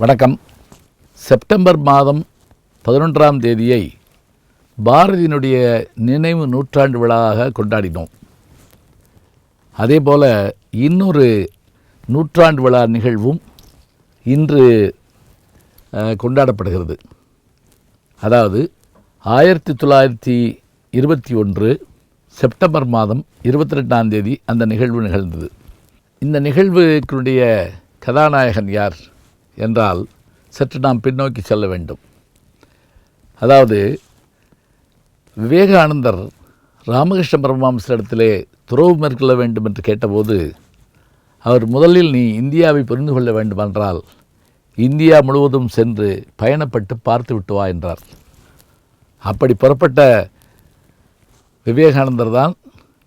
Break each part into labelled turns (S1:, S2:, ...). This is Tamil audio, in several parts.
S1: வணக்கம். செப்டம்பர் மாதம் பதினொன்றாம் தேதியை பாரதியினுடைய நினைவு நூற்றாண்டு விழாவாக கொண்டாடினோம். அதே போல் இன்னொரு நூற்றாண்டு விழா நிகழ்வும் இன்று கொண்டாடப்படுகிறது. அதாவது ஆயிரத்தி தொள்ளாயிரத்தி இருபத்தி ஒன்று செப்டம்பர் மாதம் இருபத்தி ரெண்டாம் தேதி அந்த நிகழ்வு நிகழ்ந்தது. இந்த நிகழ்வுக்குடைய கதாநாயகன் யார்? என்றால் சற்று நாம் பின்னோக்கி செல்ல வேண்டும். அதாவது விவேகானந்தர் ராமகிருஷ்ண பரமஹம்சரிடத்திலே துறவு மேற்கொள்ள வேண்டும் என்று கேட்டபோது அவர் முதலில் நீ இந்தியாவை புரிந்து கொள்ள வேண்டுமென்றால் இந்தியா முழுவதும் சென்று பயணப்பட்டு பார்த்து விட்டு வா என்றார். அப்படி புறப்பட்ட விவேகானந்தர் தான்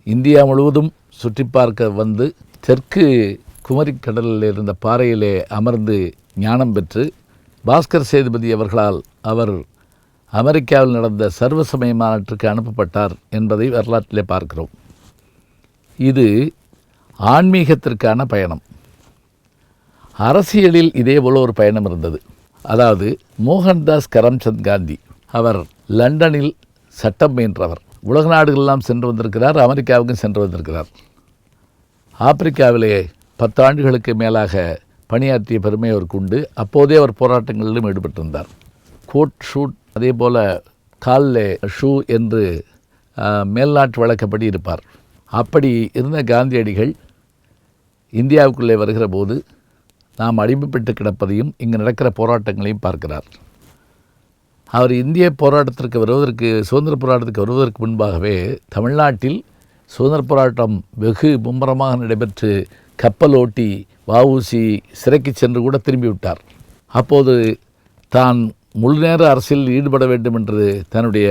S1: இந்தியா முழுவதும் சுற்றி பார்க்க வந்து தெற்கு குமரிக்கடலில் இருந்த பாறையிலே அமர்ந்து ஞானம் பெற்று பாஸ்கர் சேதுபதி அவர்களால் அவர் அமெரிக்காவில் நடந்த சர்வசமய மாநாட்டிற்கு அனுப்பப்பட்டார் என்பதை வரலாற்றிலே பார்க்கிறோம். இது ஆன்மீகத்திற்கான பயணம். அரசியலில் இதே போல் ஒரு பயணம் இருந்தது. அதாவது மோகன்தாஸ் கரம்சந்த் காந்தி அவர் லண்டனில் சட்டம் பயின்றவர். உலக நாடுகளெல்லாம் சென்று வந்திருக்கிறார் அமெரிக்காவுக்கும் சென்று வந்திருக்கிறார். ஆப்பிரிக்காவிலே பத்து ஆண்டுகளுக்கு மேலாக பணியாற்றிய பெருமை அவருக்கு உண்டு. அப்போதே அவர் போராட்டங்களிலும் ஈடுபட்டிருந்தார். கோட் ஷூட் அதே போல் காலில் ஷூ என்று மேல்நாட்டு வழக்கப்படி இருப்பார். அப்படி இருந்த காந்தியடிகள் இந்தியாவுக்குள்ளே வருகிற போது நாம் அடிமைப்பட்டு கிடப்பதையும் இங்கு நடக்கிற போராட்டங்களையும் பார்க்கிறார். அவர் இந்திய போராட்டத்திற்கு வருவதற்கு சுதந்திர போராட்டத்துக்கு வருவதற்கு முன்பாகவே தமிழ்நாட்டில் சுதந்திர போராட்டம் வெகு மும்முரமாக நடைபெற்று கப்பல் ஓட்டி வஉசி சிறைக்கு சென்று கூட திரும்பி விட்டார் அப்போது தான் முழுநேர அரசியலில் ஈடுபட வேண்டும் என்று தன்னுடைய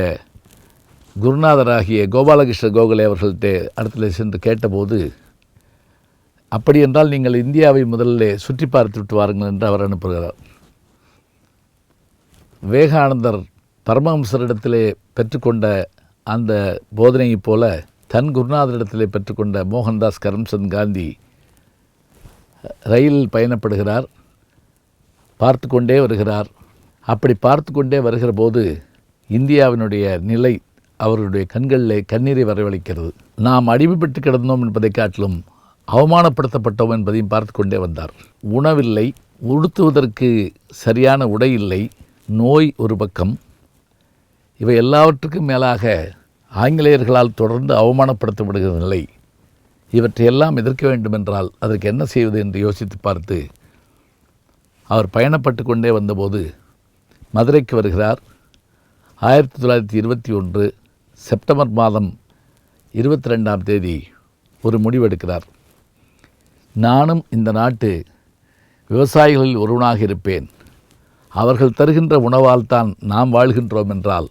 S1: குருநாதராகிய கோபாலகிருஷ்ண கோகலே அவர்கள்ட்ட இடத்துல சென்று கேட்டபோது அப்படி என்றால் நீங்கள் இந்தியாவை முதல்ல சுற்றி பார்த்து விட்டு வாருங்கள் என்று அவர் அனுப்புகிறார். விவேகானந்தர் பரமஹம்சரிடத்திலே பெற்றுக்கொண்ட அந்த போதனையைப் போல தன் குருநாதரிடத்திலே பெற்றுக்கொண்ட மோகன்தாஸ் கரம்சந்த் காந்தி ரயிலில் பயணப்படுகிறார் பார்த்து கொண்டே வருகிறார். அப்படி பார்த்து கொண்டே வருகிற போது இந்தியாவினுடைய நிலை அவருடைய கண்களில் கண்ணீரை வரவழைக்கிறது. நாம் அடிமைப்பட்டு கிடந்தோம் என்பதை காட்டிலும் அவமானப்படுத்தப்பட்டோம் என்பதையும் பார்த்து கொண்டே வந்தார். உணவில்லை உடுத்துவதற்கு சரியான உடை இல்லை நோய் ஒரு பக்கம். இவை எல்லாவற்றுக்கும் மேலாக ஆங்கிலேயர்களால் தொடர்ந்து அவமானப்படுத்தப்படுகிற நிலை இவற்றையெல்லாம் எதிர்க்க வேண்டுமென்றால் அதற்கு என்ன செய்வது என்று யோசித்து பார்த்து அவர் பயணப்பட்டு கொண்டே வந்தபோது மதுரைக்கு வருகிறார். ஆயிரத்தி தொள்ளாயிரத்தி இருபத்தி ஒன்று செப்டம்பர் மாதம் இருபத்தி ரெண்டாம் தேதி ஒரு முடிவெடுக்கிறார். நானும் இந்த நாட்டு விவசாயிகளில் ஒருவனாக இருப்பேன். அவர்கள் தருகின்ற உணவால் தான் நாம் வாழ்கின்றோம் என்றால்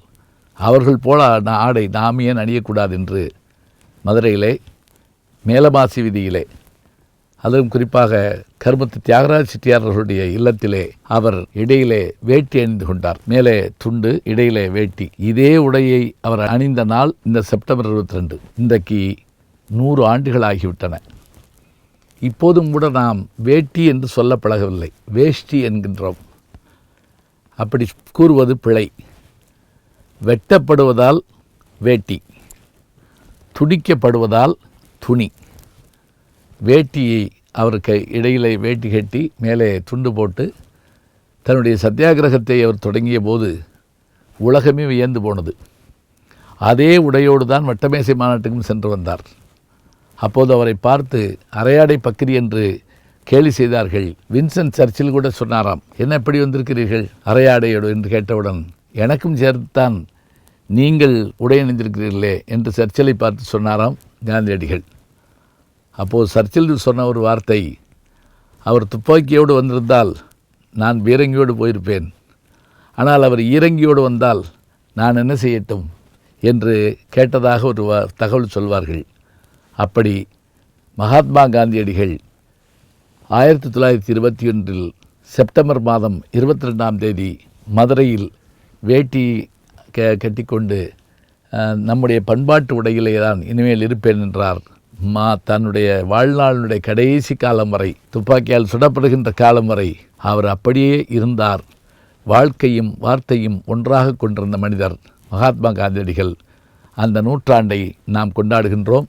S1: அவர்கள் போல ஆடை நாம் ஏன் அணியக்கூடாது? என்று மதுரையிலே மேலமாசி விதியிலே. அதுவும் குறிப்பாக கருமத்து தியாகராஜ செட்டியார் அவர்களுடைய இல்லத்திலே அவர் இடையிலே வேட்டி அணிந்து கொண்டார். மேலே துண்டு இடையிலே வேட்டி. இதே உடையை அவர் அணிந்த நாள் இந்த செப்டம்பர் இருபத்தி ரெண்டு இன்றைக்கு நூறு ஆண்டுகள் ஆகிவிட்டன இப்போதும் கூட நாம் வேட்டி என்று சொல்ல பழகவில்லை வேஷ்டி என்கின்றோம். அப்படி கூறுவது பிழை. வெட்டப்படுவதால் வேட்டி. துடிக்கப்படுவதால் துணி. வேட்டியை அவருக்கு இடையிலே வேட்டி கட்டி மேலே துண்டு போட்டு தன்னுடைய சத்தியாகிரகத்தை அவர் தொடங்கிய போது உலகமே வியந்து போனது. அதே உடையோடு தான் வட்டமேசை மாநாட்டுக்கும் சென்று வந்தார். அப்போது அவரை பார்த்து அரையாடை பக்கிரி என்று கேலி செய்தார்கள். வின்சென்ட் சர்ச்சில் கூட சொன்னாராம் என்ன எப்படி வந்திருக்கிறீர்கள் அரையாடையோடு? என்று கேட்டவுடன் எனக்கும் சேர்த்துத்தான் நீங்கள் உடை அணிந்திருக்கிறீர்களே என்று சர்ச்சிலை பார்த்து சொன்னாராம். காந்தியடிகள். அப்போது சர்ச்சில் சொன்ன ஒரு வார்த்தை அவர் துப்பாக்கியோடு வந்திருந்தால் நான் பீரங்கியோடு போயிருப்பேன். ஆனால் அவர் ஈரங்கியோடு வந்தால் நான் என்ன செய்யட்டும் என்று கேட்டதாக ஒரு வ- தகவல் சொல்வார்கள். அப்படி மகாத்மா காந்தியடிகள் ஆயிரத்தி தொள்ளாயிரத்தி இருபத்தி ஒன்றில் செப்டம்பர் மாதம் இருபத்தி ரெண்டாம் தேதி மதுரையில் வேட்டி க கட்டிக்கொண்டு நம்முடைய பண்பாட்டு உடையிலே தான் இனிமேல் இருப்பேன் என்றார். மா தன்னுடைய வாழ்நாளுடைய கடைசி காலம் வரை துப்பாக்கியால் சுடப்படுகின்ற காலம் வரை அவர் அப்படியே இருந்தார். வாழ்க்கையும் வார்த்தையும் ஒன்றாக கொண்டிருந்த மனிதர் மகாத்மா காந்தியடிகள் அந்த நூற்றாண்டை நாம் கொண்டாடுகின்றோம்.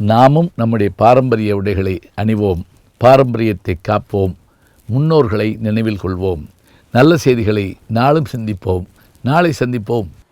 S1: நாமும் நம்முடைய பாரம்பரிய உடைகளை அணிவோம் பாரம்பரியத்தை காப்போம் முன்னோர்களை நினைவில் கொள்வோம். நல்ல செய்திகளை நாளும் சிந்திப்போம் நாளை சந்திப்போம்.